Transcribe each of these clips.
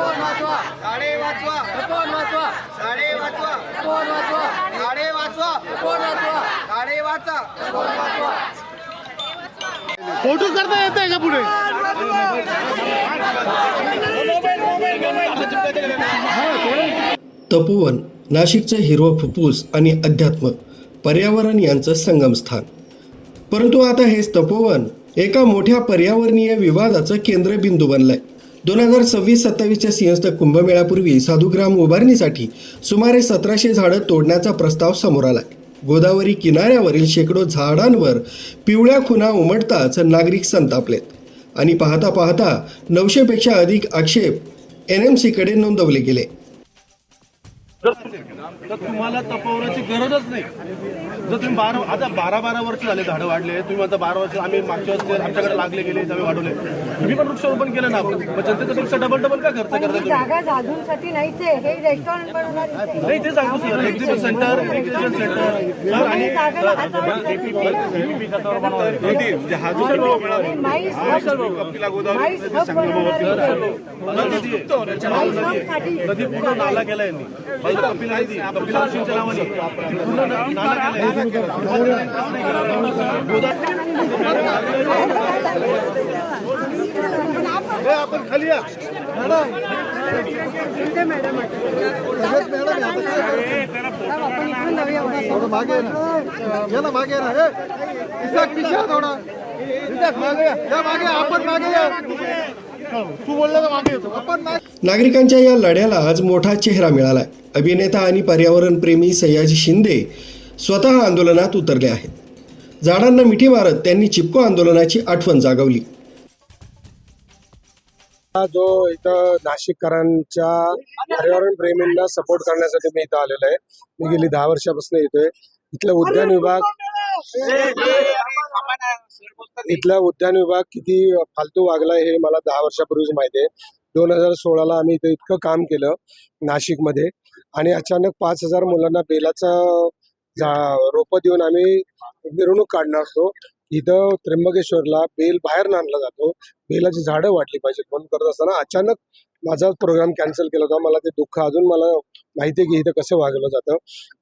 तपोवन वाचवा साडे वाचवा वाचवा साडे वाचवा वाचवा साडे वाचवा वाचवा साडे वाचा वाचवा फोटो करता येत आहे का पुढे? तपोवन नाशिकचं हिरवं फुप्फूस आणि अध्यात्म पर्यावरण यांचं संगमस्थान. परंतु आता हेच तपोवन एका मोठ्या पर्यावरणीय विवादाचं केंद्रबिंदू बनलंय. दोन हजार सव्वीस सत्तावीसच्या सिंहस्थ कुंभमेळ्यापूर्वी साधुग्राम उभारणीसाठी सुमारे सतराशे झाडं तोडण्याचा प्रस्ताव समोर आला. गोदावरी किनाऱ्यावरील शेकडो झाडांवर पिवळ्या खुणा उमटताच नागरिक संतापलेत. आणि पाहता पाहता नऊशेपेक्षा अधिक आक्षेप एन एम सीकडे नोंदवले गेले. तर तुम्हाला तपवण्याची गरजच नाही जर तुम्ही बारा आता बारा बारा वर्ष झाले झाडं वाढले तुम्ही म्हणता बारा वर्ष आम्ही मागच्या वर्षी आमच्याकडे लागले गेले आम्ही वाढवले तुम्ही पण वृक्षारोपण केलं ना आपण मग जनतेच्यापेक्षा डबल डबल का खर्च करता ही जागा हे रेस्टॉरंट. नाही ते सांगतो sir exhibition centre recreation centre आणि ही नदी पूर्ण नाला केला यांनी आपण खाली या मॅडम इकडून मागे ना ना मागे ना इसाक पिशा थोडा इसाक मागे या मागे आपण मागे या. नागरिकांच्या या लढ्याला आज मोठा चेहरा मिळालाय. अभिनेता आणि पर्यावरणप्रेमी सयाजी शिंदे स्वतः आंदोलनात उतरले आहेत. झाडांना मिठी मारत त्यांनी चिपको आंदोलनाची आठवण जागवली. हा जो इथं नाशिककरांच्या पर्यावरण प्रेमींना सपोर्ट करण्यासाठी मी इथं आलेलो आहे. मी गेली दहा वर्षापासून येतोय इथला उद्यान विभाग इथला उद्यान विभाग किती फालतू वागला हे मला दहा वर्षापूर्वीच माहिती आहे. दोन हजार सोळाला आम्ही इथं इतकं काम केलं नाशिकमध्ये आणि अचानक पाच हजार मुलांना बेलाचं झा रोपं देऊन आम्ही मिरवणूक काढणार असतो इथं त्र्यंबकेश्वरला बेल बाहेर आणला जातो. बेलाची झाडं वाटली पाहिजे म्हणून करत असताना अचानक माझा प्रोग्राम कॅन्सल केला होता. मला ते दुःख अजून मला माहिती आहे की इथं कसं वागलं जातं.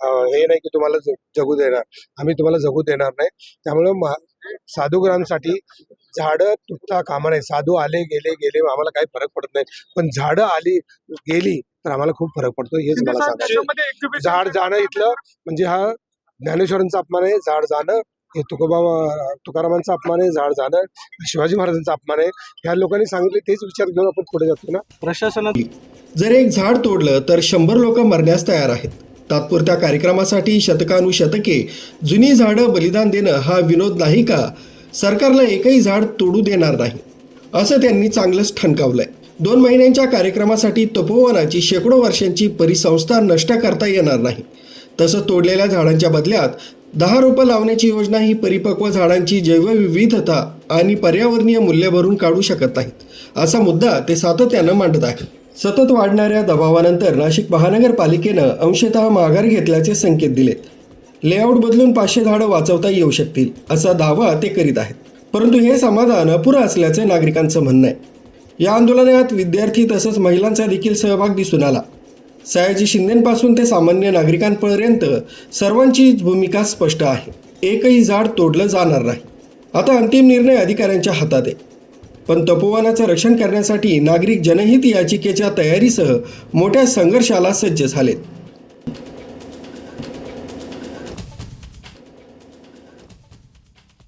हे नाही की तुम्हाला जगू देणार. आम्ही तुम्हाला जगू देणार नाही. त्यामुळं मा साधुग्रामसाठी झाडं तुटता कामा नाही साधू आले गेले गेले आम्हाला काही फरक पडत नाही. पण झाडं आली गेली तर आम्हाला खूप फरक पडतो. हेच मला सांगायचं झाड जाणं इथलं म्हणजे हा ज्ञानेश्वरांचा अपमान आहे झाड जाणं. हे तुकोबा तुकारामांचा अपमान आहे झाड जाणं. शिवाजी महाराजांचा अपमान आहे. ह्या लोकांनी सांगितले तेच विचार घेऊन आपण पुढे जातो ना. प्रशासनात जर एक झाड तोडलं तर शंभर लोक मरण्यास तयार आहेत. तात्पुरत्या कार्यक्रमासाठी शतकानुशतके जुनी झाडं बलिदान देणं हा विनोद नाही का? सरकारला एकही झाड तोडू देणार नाही. असं त्यांनी चांगलंच ठणकावलंय. दोन महिन्यांच्या कार्यक्रमासाठी तपोवनाची शेकडो वर्षांची परिसंस्था नष्ट करता येणार नाही. तसं तोडलेल्या झाडांच्या बदल्यात दहा रोपं लावण्याची योजना ही परिपक्व झाडांची जैवविविधता आणि पर्यावरणीय मूल्य भरून काढू शकत नाहीत. असा मुद्दा ते सातत्यानं मांडत आहेत. सतत वाढणाऱ्या दबावानंतर नाशिक महानगरपालिकेनं अंशतः माघार घेतल्याचे संकेत दिलेत. लेआउट बदलून पाचशे झाडं वाचवता येऊ शकतील असा दावा ते करीत आहेत. परंतु हे समाधान अपुरं असल्याचं नागरिकांचं म्हणणं आहे. या आंदोलनात विद्यार्थी तसंच महिलांचा देखील सहभाग दिसून आला. सयाजी शिंदेपासून ते सामान्य नागरिकांपर्यंत सर्वांचीच भूमिका स्पष्ट आहे. एकही झाड तोडलं जाणार नाही. आता अंतिम निर्णय अधिकाऱ्यांच्या हातात आहे. पण तपोवनाचं रक्षण करण्यासाठी नागरिक जनहित याचिकेच्या तयारीसह मोठ्या संघर्षाला सज्ज झालेत.